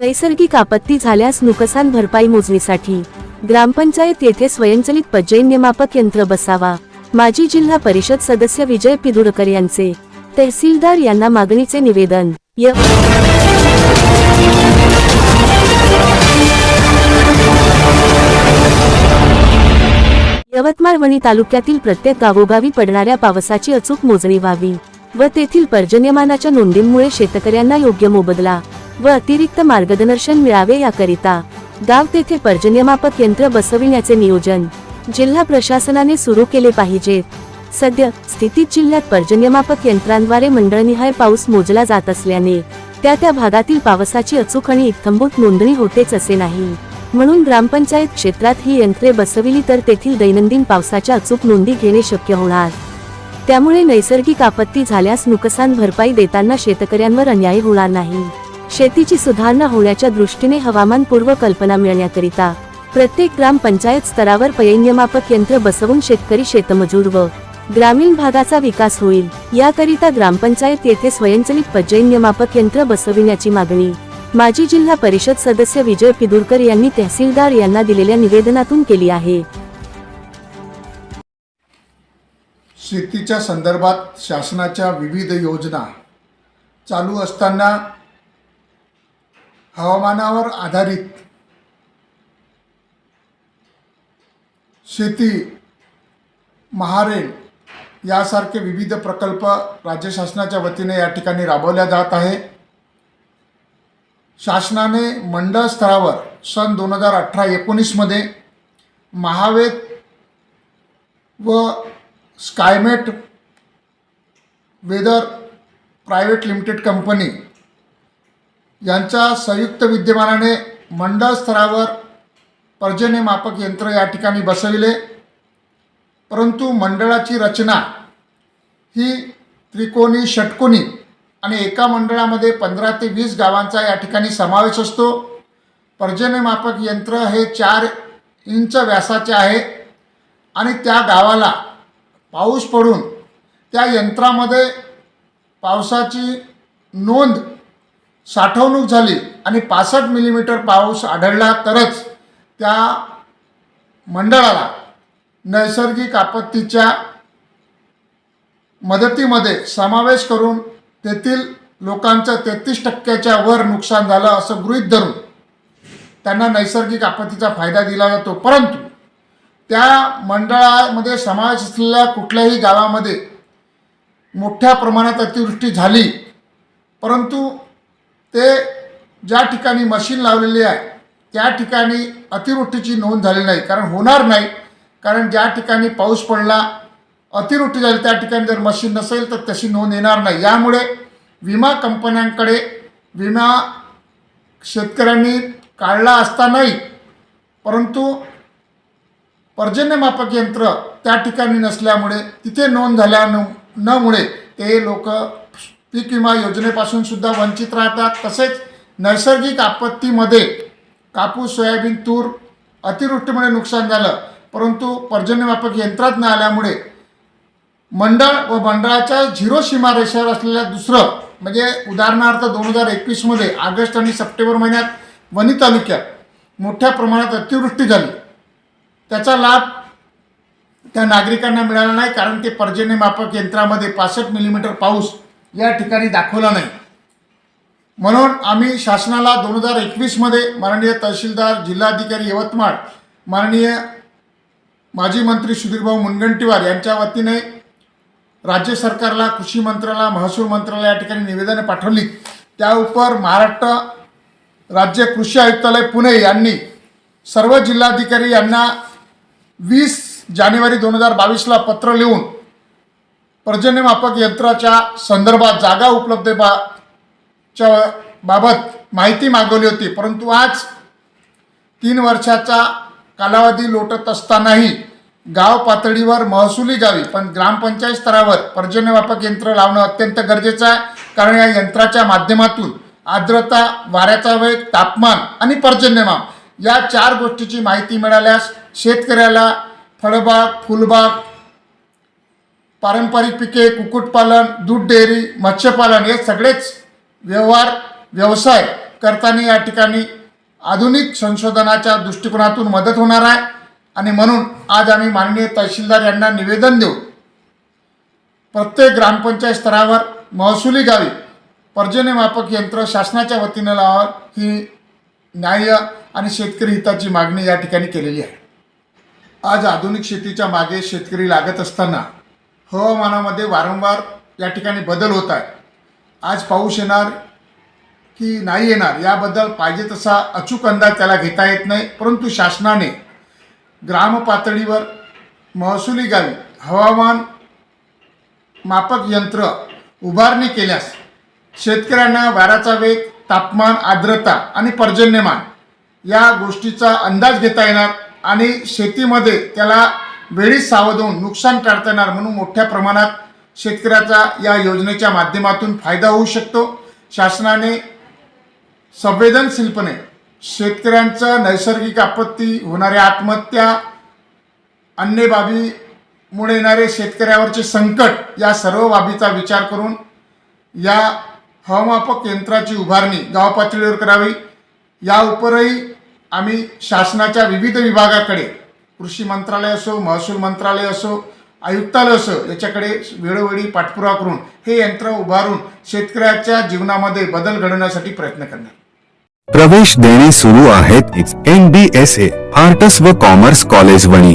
नैसर्गिक आपत्ती झाल्यास नुकसान भरपाई मोजणीसाठी ग्रामपंचायत येथे स्वयंचलित पर्जन्यमापक यंत्र बसावा. माजी जिल्हा परिषद सदस्य विजय पिदुरकर यांचे तहसीलदार यांना मागणीचे निवेदन. य. यवतमाळ वणी तालुक्यातील प्रत्येक गावोगावी पडणाऱ्या पावसाची अचूक मोजणी व्हावी व तेथील पर्जन्यमानाच्या नोंदींमुळे शेतकऱ्यांना योग्य मोबदला व अतिरिक्त मार्गदर्शन मिळावे याकरिता गाव तेथे पर्जन्यमापक यंत्र बसविण्याचे नियोजन जिल्हा प्रशासनाने सुरू केले पाहिजे. सध्या स्थितीत जिल्ह्यात पर्जन्यमापक यंत्रांद्वारे मंडळनिहाय पाऊस मोजला जात असल्याने त्या त्या भागातील पावसाची अचूक आणि इथंभूत नोंदणी होतेच असे नाही. म्हणून ग्रामपंचायत क्षेत्रात ही यंत्रे बसविली तर तेथील दैनंदिन पावसाच्या अचूक नोंदी घेणे शक्य होणार. त्यामुळे नैसर्गिक आपत्ती झाल्यास नुकसान भरपाई देताना शेतकऱ्यांवर अन्याय होणार नाही. शेतीची सुधारणा होण्याच्या दृष्टीने हवामानपूर्व कल्पना मिळण्याकरिता प्रत्येक ग्रामपंचायत स्तरावर पयन्यमापक यंत्र बसवून शेतकरी शेतमजूर व ग्रामीण भागाचा विकास होईल. याकरिता ग्रामपंचायत येथे स्वयंचलित पर्जन्यमापक यंत्र बसविण्याची मागणी माजी जिल्हा परिषद सदस्य विजय पिदुरकर यांनी तहसीलदार यांना दिलेल्या निवेदनातून केली आहे. शेतीच्या संदर्भात शासनाच्या विविध योजना चालू असताना हवामानावर आधारित शेती महारेल यासारखे विविध प्रकल्प राज्य शासनाच्या वतीने या ठिकाणी राबवल्या जात आहे. शासनाने मंडळ स्तरावर सन दोन हजार अठरा एकोणीसमध्ये महावेद व Skymet weather private limited company यांच्या संयुक्त विद्यमानाने मंडळ स्तरावर पर्जन्यमापक यंत्र या ठिकाणी बसविले. परंतु मंडळाची रचना ही त्रिकोणी षटकोनी आणि एका मंडळामध्ये पंधरा ते वीस गावांचा या ठिकाणी समावेश असतो. पर्जन्यमापक यंत्र हे चार इंच व्यासाचे आहे आणि त्या गावाला पाऊस पडून त्या यंत्रामध्ये पावसाची नोंद साठवणूक झाली आणि पासष्ट मिलीमीटर पाऊस आढळला तरच त्या मंडळाला नैसर्गिक आपत्तीच्या मदतीमध्ये समावेश करून तेथील लोकांचं तेहतीस टक्क्याच्या वर नुकसान झालं असं गृहीत धरून त्यांना नैसर्गिक आपत्तीचा फायदा दिला जातो. परंतु त्या मंडळामध्ये समावेश असलेल्या कुठल्याही गावामध्ये मोठ्या प्रमाणात अतिवृष्टी झाली परंतु ते ज्या ठिकाणी मशीन लावलेली आहे त्या ठिकाणी अतिवृष्टीची नोंद झाली नाही. कारण होणार नाही. कारण ज्या ठिकाणी पाऊस पडला अतिवृष्टी झाली त्या ठिकाणी जर मशीन नसेल तर तशी नोंद येणार नाही. यामुळे विमा कंपन्यांकडे विमा शेतकऱ्यांनी काढला असता नाही परंतु पर्जन्यमापक यंत्र त्या ठिकाणी नसल्यामुळे तिथे नोंद झाल्या न नमुळे ते लोक पीक विमा योजनेपासून सुद्धा वंचित राहतात. तसेच नैसर्गिक आपत्तीमध्ये कापूस सोयाबीन तूर अतिवृष्टीमुळे नुकसान झालं. परंतु पर्जन्यमापक यंत्रात न आल्यामुळे मंडळ व मंडळाच्या झिरो सीमारेषेवर असलेल्या दुसरं म्हणजे उदाहरणार्थ दोन हजार एकवीसमध्ये ऑगस्ट आणि सप्टेंबर महिन्यात वणी तालुक्यात मोठ्या प्रमाणात अतिवृष्टी झाली. त्याचा लाभ त्या नागरिकांना मिळाला नाही कारण ते पर्जन्यमापक यंत्रामध्ये पासष्ट मिलीमीटर पाऊस या ठिकाणी दाखवला नाही. म्हणून आम्ही शासनाला दोन हजार एकवीसमध्ये माननीय तहसीलदार जिल्हाधिकारी यवतमाळ माननीय माजी मंत्री सुधीरभाऊ मुनगंटीवार यांच्या वतीने राज्य सरकारला कृषी मंत्रालय महसूल मंत्रालय या ठिकाणी निवेदन पाठवली. त्या उपर महाराष्ट्र राज्य कृषी आयुक्तालय पुणे यांनी सर्व जिल्हाधिकारी यांना वीस जानेवारी दोन हजार बावीसला पत्र लिहून पर्जन्यमापक यंत्राच्या संदर्भात जागा उपलब्ध बा च्या बाबत माहिती मागवली होती. परंतु आज तीन वर्षाचा कालावधी लोटत असतानाही गाव पातळीवर महसुली गावी पण ग्रामपंचायत स्तरावर पर्जन्यमापक यंत्र लावणं अत्यंत गरजेचं आहे. कारण या यंत्राच्या माध्यमातून आर्द्रता वाऱ्याचा वेग तापमान आणि पर्जन्यमाप या चार गोष्टीची माहिती मिळाल्यास शेतकऱ्याला फळबाग फुलबाग पारंपरिक पिके कुक्कुटपालन दूध डेअरी मत्स्यपालन हे सगळेच व्यवहार व्यवसाय करताना या ठिकाणी आधुनिक संशोधनाच्या दृष्टिकोनातून मदत होणार आहे. आणि म्हणून आज आम्ही माननीय तहसीलदार यांना निवेदन देऊ. प्रत्येक ग्रामपंचायत स्तरावर महसुली गावी पर्जन्यमापक यंत्र शासनाच्या वतीनं लावावं ही न्याय्य आणि शेतकरी हिताची मागणी या ठिकाणी केलेली आहे. आज आधुनिक शेतीच्या मागे शेतकरी लागत असताना हवामानामध्ये वारंवार या ठिकाणी बदल होत आहे आज पाऊस येणार की नाही येणार याबद्दल पाहिजे तसा अचूक अंदाज त्याला घेता येत नाही. परंतु शासनाने ग्रामपातळीवर महसुली गावी हवामान मापक यंत्र उभारणी केल्यास शेतकऱ्यांना वाऱ्याचा वेग तापमान आर्द्रता आणि पर्जन्यमान या गोष्टीचा अंदाज घेता येणार आणि शेतीमध्ये त्याला वेळीच सावध होऊन नुकसान टाळता येणार म्हणून मोठ्या प्रमाणात शेतकऱ्याचा या योजनेच्या माध्यमातून फायदा होऊ शकतो. शासनाने संवेदनशीलपणे शेतकऱ्यांचं नैसर्गिक आपत्ती होणाऱ्या आत्महत्या अन्य बाबीमुळे येणारे शेतकऱ्यावरचे संकट या सर्व बाबीचा विचार करून या हवामापक यंत्राची उभारणी गाव पातळीवर करावी. या उपरही आम्ही शासनाच्या विविध विभागाकडे कृषी मंत्रालय असो महसूल मंत्रालय असो आयुक्तालय असो याच्याकडे वेळोवेळी पाठपुरावा करून हे यंत्र उभारून शेतकऱ्याच्या जीवनामध्ये बदल घडवण्यासाठी प्रयत्न करणार. प्रवेश देणे सुरू आहेत. N B S A arts व कॉमर्स कॉलेज वणी